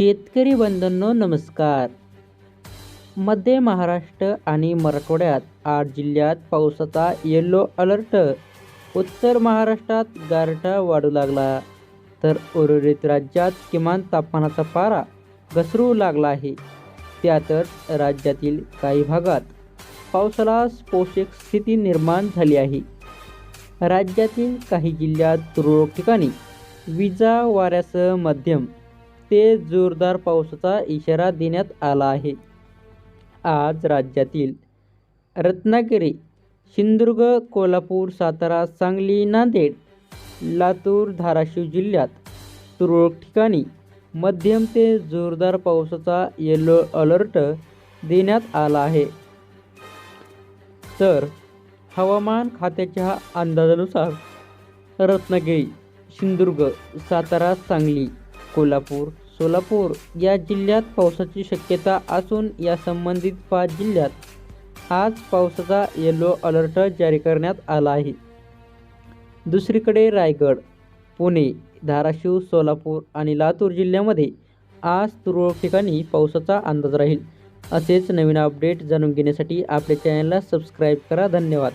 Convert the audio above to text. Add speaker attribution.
Speaker 1: शेतकरी बंधूंनो नमस्कार. मध्य महाराष्ट्र आणि मराठवाड्यात आठ जिल्ह्यात पावसाचा येलो अलर्ट उत्तर महाराष्ट्रात गारठा वाढू लागला. तर उर्वरित राज्यात किमान तापमानाचा पारा घसरू लागला आहे. त्यातच राज्यातील काही भागात पावसाला पोषक स्थिती निर्माण झाली आहे. राज्यातील काही जिल्ह्यात तुरळक ठिकाणी विजा वाऱ्यासह मध्यम ते जोरदार पावसाचा इशारा देण्यात आला आहे. आज राज्यातील रत्नागिरी सिंधुदुर्ग कोल्हापूर सातारा सांगली नांदेड लातूर धाराशिव जिल्ह्यात तुरळक ठिकाणी मध्यम ते जोरदार पावसाचा येलो अलर्ट देण्यात आला आहे. तर हवामान खात्याच्या अंदाजानुसार रत्नागिरी सिंधुदुर्ग सातारा सांगली कोल्हापूर सोलापूर या जिल्ह्यात पावसाची शक्यता असून या संबंधित पाच जिल्ह्यात आज पावसाचा येलो अलर्ट जारी करण्यात आला आहे. दुसरीकडे रायगड पुणे धाराशिव सोलापूर आणि लातूर जिल्ह्यामध्ये आज तुरळक ठिकाणी पावसाचा अंदाज राहील. असेच नवीन अपडेट जाणून घेण्यासाठी आपल्या चॅनलला सबस्क्राईब करा. धन्यवाद.